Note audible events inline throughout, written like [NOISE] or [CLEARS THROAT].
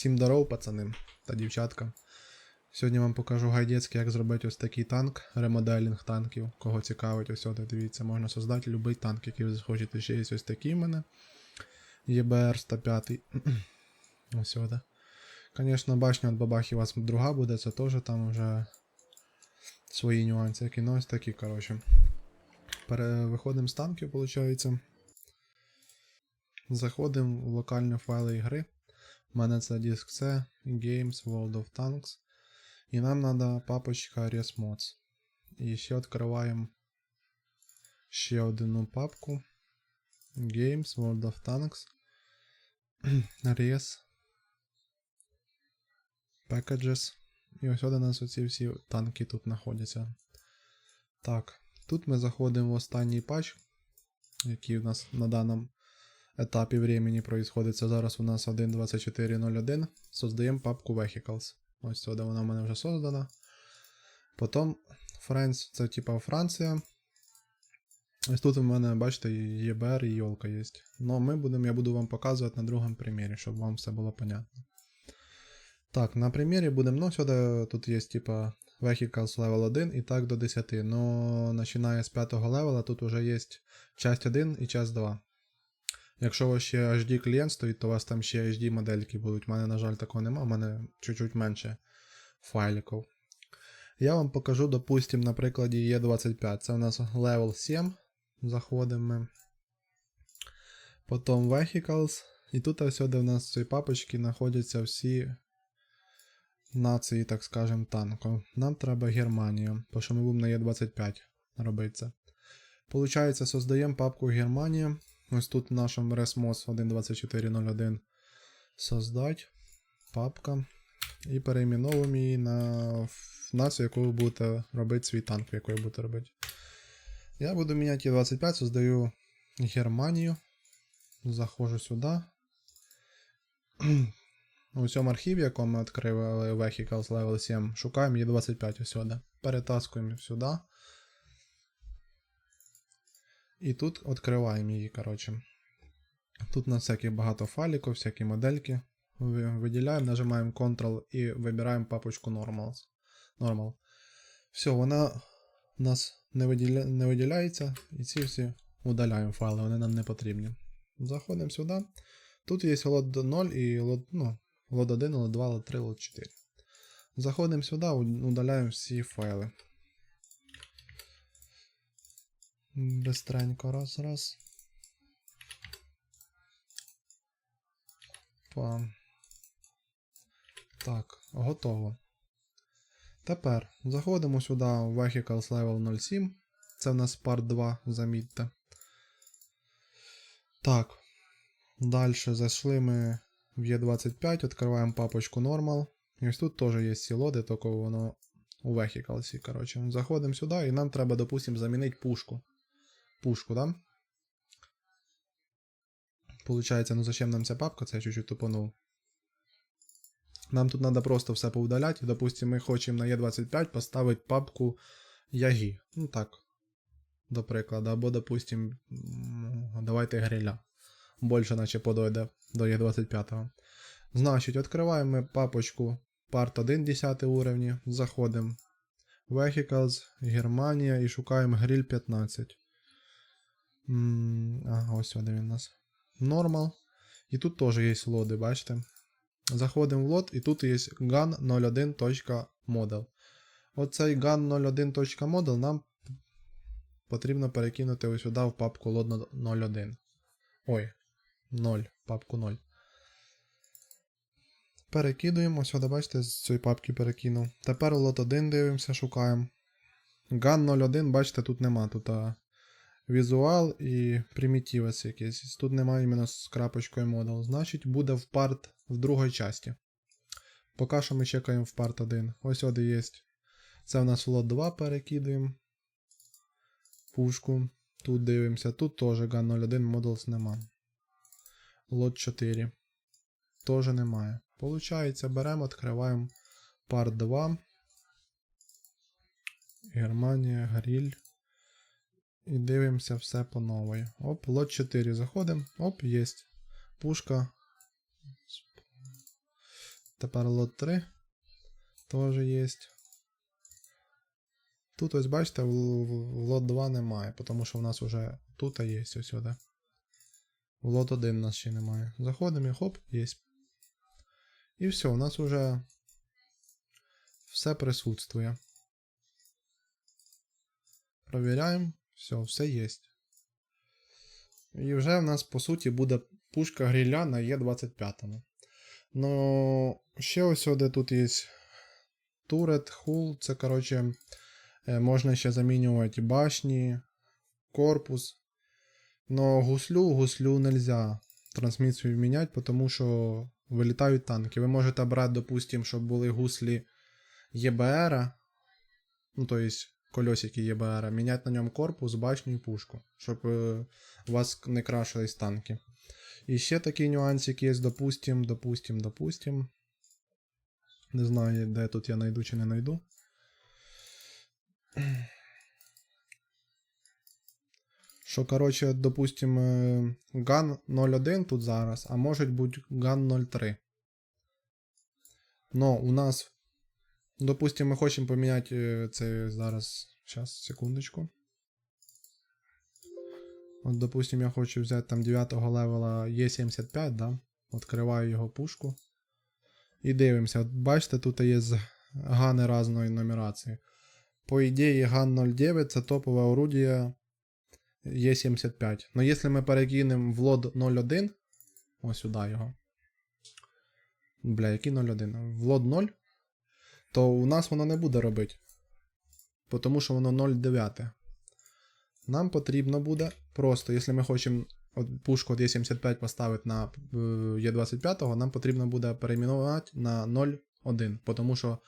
Всім здоров, пацани та дівчатка. Сьогодні вам покажу гайдецький, як зробити ось такий танк, ремоделінг танків. Кого цікавить, ось от, дивіться, можна создати будь-який танк, який ви захочете. Ще є ось такий в мене. ЄБР 105. [CLEARS THROAT] ось от. Звісно, башня від бабахи у вас друга буде, це теж там вже свої нюанси, які ну ось такі, коротше. Пере... Виходимо з танків, виходить. Заходимо в локальні файли ігри. У мене це диск C, Games, World of Tanks. І нам треба папочка ResMods. І ще відкриваємо ще одну папку. Games, World of Tanks. [CLEARS THROAT] Res. Packages. І ось у нас оці всі танки тут знаходяться. Так, тут ми заходимо в останній патч, який у нас на даному етапі времени происходит. Це зараз у нас 1.24.01. Создаємо папку Vehicles. Ось сюди вона в мене вже создана. Потім France, це типа Франція. Ось тут у мене, бачите, ЄБР і Йолка є. Но ми будемо, я буду вам показувати на другому примірі, щоб вам все було понятно. Так, на примірі будемо, ну, сюди тут є, типа, Vehicles level 1 і так до 10. Но починає з 5 левела, тут вже є часть 1 і часть 2. Якщо у вас ще HD клієнт стоїть, то у вас там ще HD модельки будуть. У мене, на жаль, такого нема, у мене чуть-чуть менше файликів. Я вам покажу, допустим, на прикладі E25. Це у нас level 7. Заходимо. Потім Vehicles. І тут ось де у нас в цій папочці знаходяться всі нації, так скажем, танку. Нам треба Германію, тому що ми будемо на Е25 робити це. Получається, создаємо папку Германія. Ось тут в нашому ResMos 1.24.01 создать папка. І перейменовуємо її на націю, яку ви будете робити свій танк, яку ви будете робити. Я буду міняти Е25, создаю Германію. Заходжу сюди. У цьому архіві, якому ми відкрили Vehicles Level 7, шукаємо Е25 сюди. Перетаскуємо сюди. І тут відкриваємо її, коротше. Тут у нас всякі багато файликів, всякі модельки. Виділяємо, нажимаємо Ctrl і вибираємо папочку Normals. Normal. Все, вона у нас не, виділя... не виділяється, і ці всі удаляємо файли, вони нам не потрібні. Заходимо сюди. Тут є лот 0 і лот, ну, лот 1, лот 2, лот 3, лот 4. Заходимо сюди, удаляємо всі файли. Быстренько, раз, раз. Па. Так, готово. Тепер заходимо сюди в Vehicles Level 07. Це в нас part 2, замітьте. Так. Далі зайшли ми в E25, відкриваємо папочку Normal. І ось тут теж є сілоди, тільки воно у Vehicles. Коротше. Заходимо сюди і нам треба, допустимо, замінити пушку пушку, да? Получається, ну зачем нам ця папка? Це я чуть-чуть тупанув. Нам тут треба просто все повдаляти. Допустим, ми хочемо на Е25 поставити папку Яги. Ну так. До прикладу. Або, допустим, давайте гриля. Більше наче подойде до Е25. Значить, відкриваємо папочку Part 1 10 уровні. Заходимо. Vehicles, Германія і шукаємо гриль 15. Ага, ось сюди він у нас. Normal. І тут теж є лоди, бачите? Заходимо в лот, і тут є gun01.model. Оцей gun01.model нам потрібно перекинути ось сюди в папку лот 01. Ой, 0, папку 0. Перекидуємо, сюди, бачите, з цієї папки перекинув. Тепер лот 1 дивимося, шукаємо. Gun 01, бачите, тут нема. Тут а, візуал і примітивець якийсь. Тут немає іменно з крапочкою model. Значить, буде в парт в другій часті. Поки що ми чекаємо в парт 1. Ось сюди є. Це у нас лот 2 перекидуємо. Пушку. Тут дивимося. Тут теж Gun 01 Models нема. Лот 4. Теж немає. Получається, беремо, відкриваємо парт 2. Германія, Гріль. І дивимося все по новій. Оп, лот 4 заходимо. Оп, є. Пушка. Тепер лот 3 теж є. Тут ось бачите, в, в- лот 2 немає, тому що в нас вже тут є ось сюди. В лот 1 у нас ще немає. Заходимо і хоп, є. І все, у нас вже все присутствує. Провіряємо. Все, все є. І вже в нас, по суті, буде пушка гріля на Е25. Ну, ще ось де тут є турет, хул. Це, коротше, е, можна ще замінювати башні, корпус. Но гуслю, гуслю нельзя трансмісію міняти, тому що вилітають танки. Ви можете брати, допустим, щоб були гуслі ЄБР, ну, то есть колесики ЄБР, міняти на ньому корпус, башню і пушку, щоб е, у вас не крашились танки. І ще такий нюансик є, допустим, допустим, допустим. Не знаю, де тут я найду чи не найду. Що, коротше, допустим, е, GAN 01 тут зараз, а може бути GAN 03. Но у нас, допустим, ми хочемо поміняти е, це зараз. Зараз, секундочку. От, допустим, я хочу взяти там 9 левела Е75, да? Откриваю його пушку. І дивимося. От бачите, тут є гани різної нумерації. По ідеї, ган 09 це топове орудие Е75. Но якщо ми перекинемо в лод 01, ось сюди його. Бля, який 01? В лод 0, то у нас воно не буде робити. Тому що воно 0,9. Нам потрібно буде просто, якщо ми хочемо пушку от Е75 поставити на е, Е25, нам потрібно буде перейменувати на 0,1. Тому що,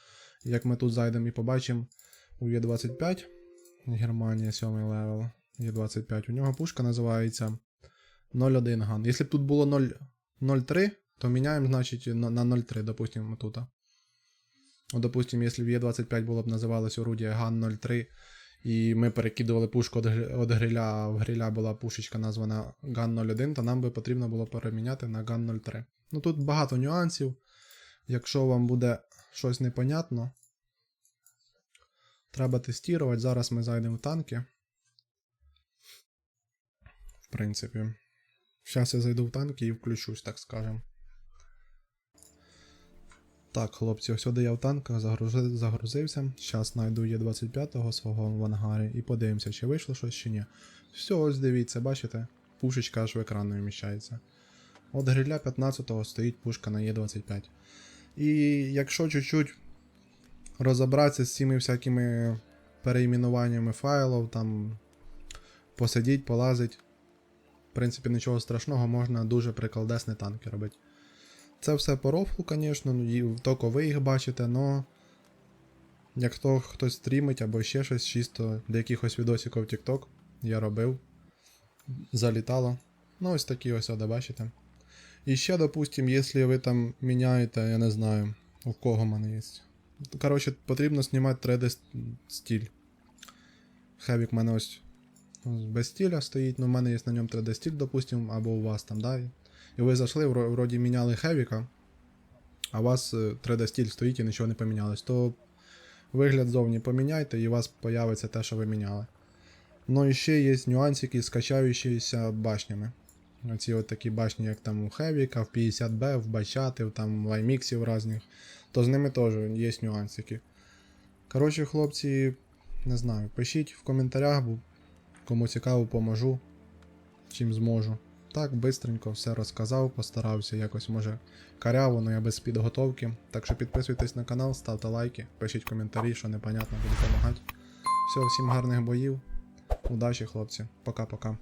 як ми тут зайдемо і побачимо у Е25, Германія 7 левел, Е25, у нього пушка називається 0,1 ган. Якщо б тут було 0,03, то міняємо, значить, на, на 0,3, допустимо, тут. От, допустим, якщо в Е25 було б називалось орудие ган 03, і ми перекидували пушку від гриля, а в гриля була пушечка названа ган 01, то нам би потрібно було переміняти на ган 03. Ну тут багато нюансів. Якщо вам буде щось непонятно, треба тестувати. Зараз ми зайдемо в танки. В принципі. Зараз я зайду в танки і включусь, так скажем. Так, хлопці, ось сюди я в танках загрузи- загрузився. Зараз знайду Є25 свого в ангарі і подивимося, чи вийшло щось чи ні. Все, ось дивіться, бачите? Пушечка аж в екран не вміщається. От гриля 15-го стоїть пушка на Є25. І якщо чуть-чуть розібратися з цими всякими переіменуваннями файлів, там посидіть, полазить. В принципі, нічого страшного, можна дуже приколдесні танки робити. Це все по рофлу, звісно, ну, тільки ви їх бачите, но як то хтось стрімить або ще щось, чисто для якихось відосиків TikTok я робив. Залітало. Ну, ось такі ось, оде, бачите. І ще, допустим, якщо ви там міняєте, я не знаю, у кого в мене є. Коротше, потрібно знімати 3D стиль. Хевік в мене ось без стиля стоїть, ну в мене є на ньому 3D стиль, допустим, або у вас там, да. І ви зайшли, вроді міняли Хевіка, а у вас е, 3D стиль стоїть і нічого не помінялось, то вигляд зовні поміняйте і у вас появиться те, що ви міняли. Ну і ще є нюансики з качаючися башнями. Оці от такі башні, як там у Хевіка, в 50B, в Бачатів, там в iMix різних, то з ними теж є нюансики. Коротше, хлопці, не знаю, пишіть в коментарях, бо кому цікаво, поможу, чим зможу. Так, бистренько все розказав, постарався якось, може, каряво, але я без підготовки. Так що підписуйтесь на канал, ставте лайки, пишіть коментарі, що непонятно, буду допомагати. Все, всім гарних боїв. Удачі, хлопці. Пока-пока.